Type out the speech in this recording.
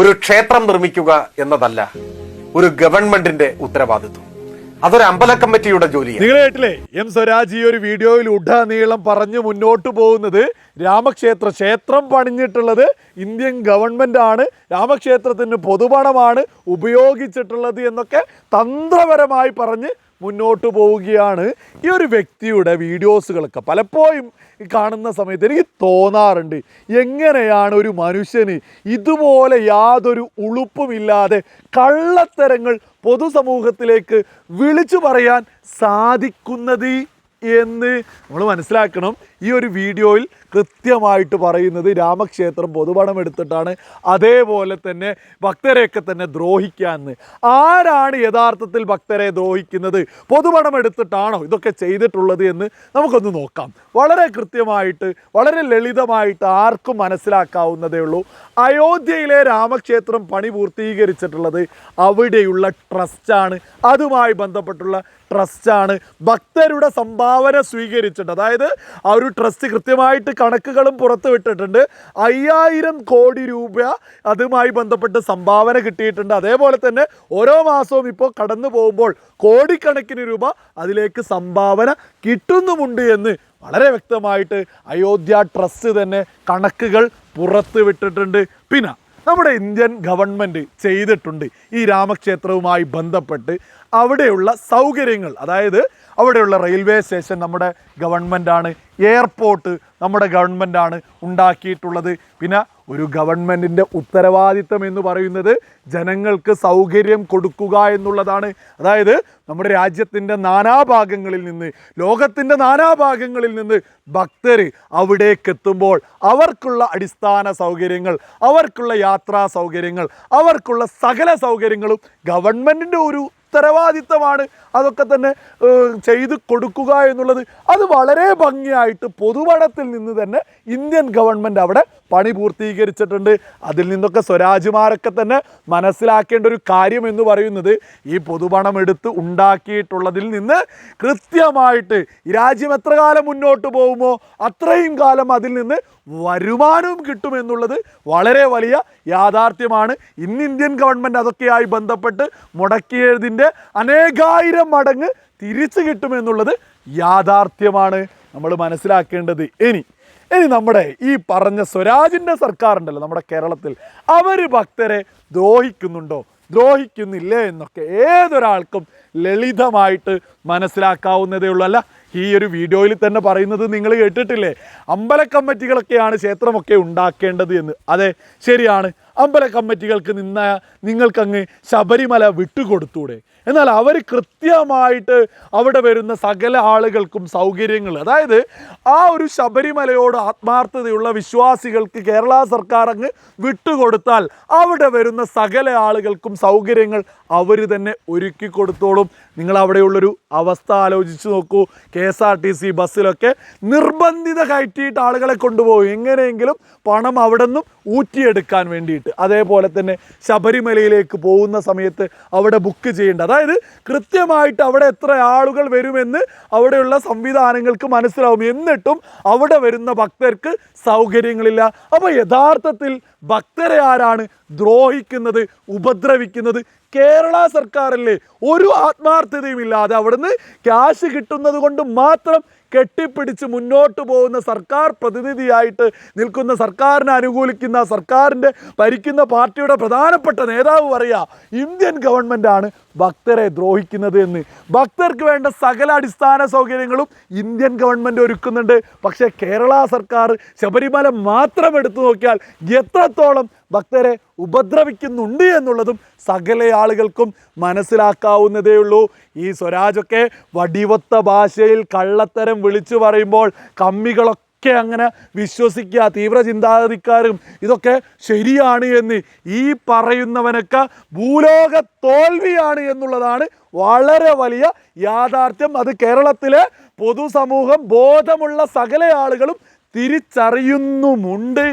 ഒരു ക്ഷേത്രം നിർമ്മിക്കുക എന്നതല്ല ഒരു ഗവൺമെന്റിന്റെ ഉത്തരവാദിത്വം. അതൊരു അമ്പല കമ്മിറ്റിയുടെ ജോലിയാണ്. നിങ്ങൾ കേട്ടില്ലേ? എം സ്വരാജ് ഈ ഒരു വീഡിയോയിൽ ഉടനീളം പറഞ്ഞു മുന്നോട്ട് പോകുന്നത് രാമക്ഷേത്ര ക്ഷേത്രം പണിഞ്ഞിട്ടുള്ളത് ഇന്ത്യൻ ഗവൺമെന്റ് ആണ്. രാമക്ഷേത്രത്തിന് പൊതുപണമാണ് ഉപയോഗിച്ചിട്ടുള്ളത് എന്നൊക്കെ തന്ത്രപരമായി പറഞ്ഞ് മുന്നോട്ട് പോവുകയാണ് ഈ ഒരു വ്യക്തിയുടെ വീഡിയോസുകളൊക്കെ. പലപ്പോഴും കാണുന്ന സമയത്ത് എനിക്ക് തോന്നാറുണ്ട് എങ്ങനെയാണ് ഒരു മനുഷ്യന് ഇതുപോലെ യാതൊരു ഉളുപ്പുമില്ലാതെ കള്ളത്തരങ്ങൾ പൊതുസമൂഹത്തിലേക്ക് വിളിച്ചു പറയാൻ സാധിക്കുന്നത്? എന്ന് നമ്മൾ മനസ്സിലാക്കണം. ഈ ഒരു വീഡിയോയിൽ കൃത്യമായിട്ട് പറയുന്നത് രാമക്ഷേത്രം പൊതുപണം എടുത്തിട്ടാണ്. അതേപോലെ തന്നെ ഭക്തരെയൊക്കെ തന്നെ ദ്രോഹിക്കാമെന്ന് ആരാണ് യഥാർത്ഥത്തിൽ ഭക്തരെ ദ്രോഹിക്കുന്നത്? പൊതുപണം എടുത്തിട്ടാണോ ഇതൊക്കെ ചെയ്തിട്ടുള്ളത് എന്ന് നമുക്കൊന്ന് നോക്കാം. വളരെ കൃത്യമായിട്ട് വളരെ ലളിതമായിട്ട് ആർക്കും മനസ്സിലാക്കാവുന്നതേ ഉള്ളൂ. അയോധ്യയിലെ രാമക്ഷേത്രം പണി പൂർത്തീകരിച്ചിട്ടുള്ളത് അവിടെയുള്ള ട്രസ്റ്റാണ്. അതുമായി ബന്ധപ്പെട്ടുള്ള ട്രസ്റ്റാണ്. ഭക്തരുടെ സംഭാവന സ്വീകരിച്ചിട്ട് അതായത് ആ ഒരു ട്രസ്റ്റ് കൃത്യമായിട്ട് കണക്കുകളും പുറത്തു വിട്ടിട്ടുണ്ട് അയ്യായിരം കോടി രൂപ അതുമായി ബന്ധപ്പെട്ട് സംഭാവന കിട്ടിയിട്ടുണ്ട്. അതേപോലെ തന്നെ ഓരോ മാസവും ഇപ്പോൾ കടന്നു പോകുമ്പോൾ കോടിക്കണക്കിന് രൂപ അതിലേക്ക് സംഭാവന കിട്ടുന്നുമുണ്ട് എന്ന് വളരെ വ്യക്തമായിട്ട് അയോധ്യ ട്രസ്റ്റ് തന്നെ കണക്കുകൾ പുറത്ത് വിട്ടിട്ടുണ്ട് പിന്നെ നമ്മുടെ ഇന്ത്യൻ ഗവൺമെന്റ് ചെയ്തിട്ടുണ്ട് ഈ രാമക്ഷേത്രവുമായി ബന്ധപ്പെട്ട് അവിടെയുള്ള സൗകര്യങ്ങൾ. അതായത് അവിടെയുള്ള റെയിൽവേ സ്റ്റേഷൻ നമ്മുടെ ഗവൺമെന്റാണ് എയർപോർട്ട് നമ്മുടെ ഗവൺമെന്റാണ് ഉണ്ടാക്കിയിട്ടുള്ളത്. പിന്നെ ഒരു ഗവൺമെന്റിന്റെ ഉത്തരവാദിത്തം എന്ന് പറയുന്നത് ജനങ്ങൾക്ക് സൗകര്യം കൊടുക്കുക എന്നുള്ളതാണ്. അതായത് നമ്മുടെ രാജ്യത്തിന്റെ നാനാഭാഗങ്ങളിൽ നിന്ന് ലോകത്തിന്റെ നാനാഭാഗങ്ങളിൽ നിന്ന് ഭക്തർ അവിടേക്ക് എത്തുമ്പോൾ അവർക്കുള്ള അടിസ്ഥാന സൗകര്യങ്ങൾ അവർക്കുള്ള യാത്രാ സൗകര്യങ്ങൾ അവർക്കുള്ള സകല സൗകര്യങ്ങളും ഗവൺമെന്റിന്റെ ഒരു ഉത്തരവാദിത്തമാണ് അതൊക്കെ തന്നെ ചെയ്തു കൊടുക്കുക എന്നുള്ളത്. അത് വളരെ ഭംഗിയായിട്ട് പൊതുപടത്തിൽ നിന്ന് തന്നെ ഇന്ത്യൻ ഗവൺമെന്റ് അവിടെ പണി പൂർത്തീകരിച്ചിട്ടുണ്ട്. അതിൽ നിന്നൊക്കെ സ്വരാജ്മാരൊക്കെ തന്നെ മനസ്സിലാക്കേണ്ട ഒരു കാര്യം എന്ന് പറയുന്നത് ഈ പൊതുപണം എടുത്ത് ഉണ്ടാക്കിയിട്ടുള്ളതിൽ നിന്ന് കൃത്യമായിട്ട് ഈ രാജ്യം എത്ര കാലം മുന്നോട്ട് പോകുമോ അത്രയും കാലം അതിൽ നിന്ന് വരുമാനവും കിട്ടുമെന്നുള്ളത് വളരെ വലിയ യാഥാർത്ഥ്യമാണ്. ഇന്ന് ഇന്ത്യൻ ഗവൺമെന്റ് അതൊക്കെയായി ബന്ധപ്പെട്ട് മുടക്കിയതിന്റെ അനേകായിരം മടങ്ങ് തിരിച്ചു കിട്ടുമെന്നുള്ളത് യാഥാർത്ഥ്യമാണ് നമ്മൾ മനസ്സിലാക്കേണ്ടത്. ഇനി ഇനി നമ്മുടെ ഈ പറഞ്ഞ സ്വരാജിന്റെ സർക്കാരുണ്ടല്ലോ നമ്മുടെ കേരളത്തിൽ അവർ ഭക്തരെ ദ്രോഹിക്കുന്നുണ്ടോ? ദ്രോഹിക്കുന്നില്ലേ എന്നൊക്കെ ഏതൊരാൾക്കും ലളിതമായിട്ട് മനസ്സിലാക്കാവുന്നതേ ഉള്ളൂ. അല്ല ഈ ഒരു വീഡിയോയിൽ തന്നെ പറയുന്നത് നിങ്ങൾ കേട്ടിട്ടില്ലേ? അമ്പല കമ്മിറ്റികളൊക്കെയാണ് ക്ഷേത്രമൊക്കെ ഉണ്ടാക്കേണ്ടത് എന്ന്. അതെ ശരിയാണ്. അമ്പല കമ്മിറ്റികൾക്ക് നിന്ന നിങ്ങൾക്കങ്ങ് ശബരിമല വിട്ടുകൊടുത്തൂടെ. എന്നാൽ അവർ കൃത്യമായിട്ട് അവിടെ വരുന്ന സകല ആളുകൾക്കും സൗകര്യങ്ങൾ അതായത് ആ ഒരു ശബരിമലയോട് ആത്മാർത്ഥതയുള്ള വിശ്വാസികൾക്ക് കേരള സർക്കാർ അങ്ങ് വിട്ടുകൊടുത്താൽ അവിടെ വരുന്ന സകല ആളുകൾക്കും സൗകര്യങ്ങൾ അവർ തന്നെ ഒരുക്കി കൊടുത്തോളും. നിങ്ങൾ അവിടെയുള്ളൊരു അവസ്ഥ ആലോചിച്ച് നോക്കൂ. K S R T C ബസ്സിലൊക്കെ നിർബന്ധിത കയറ്റിയിട്ട് ആളുകളെ കൊണ്ടുപോകും. എങ്ങനെയെങ്കിലും പണം അവിടെ നിന്നും ഊറ്റിയെടുക്കാൻ വേണ്ടിയിട്ട്. അതേപോലെ തന്നെ ശബരിമലയിലേക്ക് പോകുന്ന സമയത്ത് അവിടെ ബുക്ക് ചെയ്യേണ്ട. അതായത് കൃത്യമായിട്ട് അവിടെ എത്ര ആളുകൾ വരുമെന്ന് അവിടെയുള്ള സംവിധാനങ്ങൾക്ക് മനസ്സിലാവും. എന്നിട്ടും അവിടെ വരുന്ന ഭക്തർക്ക് സൗകര്യങ്ങളില്ല. അപ്പോൾ യഥാർത്ഥത്തിൽ ഭക്തരെ ആരാണ് ദ്രോഹിക്കുന്നത് ഉപദ്രവിക്കുന്നത്? കേരള സർക്കാരല്ലേ ഒരു ആത്മാർത്ഥതയുമില്ലാതെ അവിടുന്ന് ക്യാഷ് കിട്ടുന്നത് കൊണ്ട് മാത്രം കെട്ടിപ്പിടിച്ച് മുന്നോട്ട് പോകുന്ന സർക്കാർ പ്രതിനിധിയായിട്ട് നിൽക്കുന്ന സർക്കാരിനെ അനുകൂലിക്കുന്ന സർക്കാരിന്റെ ഭരിക്കുന്ന പാർട്ടിയുടെ പ്രധാനപ്പെട്ട നേതാവ് പറയുക ഇന്ത്യൻ ഗവൺമെന്റാണ് ഭക്തരെ ദ്രോഹിക്കുന്നത് എന്ന്. ഭക്തർക്ക് വേണ്ട സകല അടിസ്ഥാന സൗകര്യങ്ങളും ഇന്ത്യൻ ഗവൺമെന്റ് ഒരുക്കുന്നുണ്ട്. പക്ഷേ കേരള സർക്കാർ ശബരിമല മാത്രം എടുത്തു നോക്കിയാൽ എത്രത്തോളം ഭക്തരെ ഉപദ്രവിക്കുന്നുണ്ട് എന്നുള്ളതും സകല ആളുകൾക്കും മനസ്സിലാക്കാവുന്നതേ ഉള്ളൂ. ഈ സ്വരാജൊക്കെ വടിവത്ത ഭാഷയിൽ കള്ളത്തരം വിളിച്ചു പറയുമ്പോൾ കമ്മികളൊക്കെ ഒക്കെ അങ്ങനെ വിശ്വസിക്കുക തീവ്ര ചിന്താഗതിക്കാരും ഇതൊക്കെ ശരിയാണ് എന്ന് ഈ പറയുന്നവനൊക്കെ ഭൂലോക തോൽവിയാണ് എന്നുള്ളതാണ് വളരെ വലിയ യാഥാർത്ഥ്യം. അത് കേരളത്തിലെ പൊതുസമൂഹം ബോധമുള്ള സകല ആളുകളും തിരിച്ചറിയുന്നുമുണ്ട്.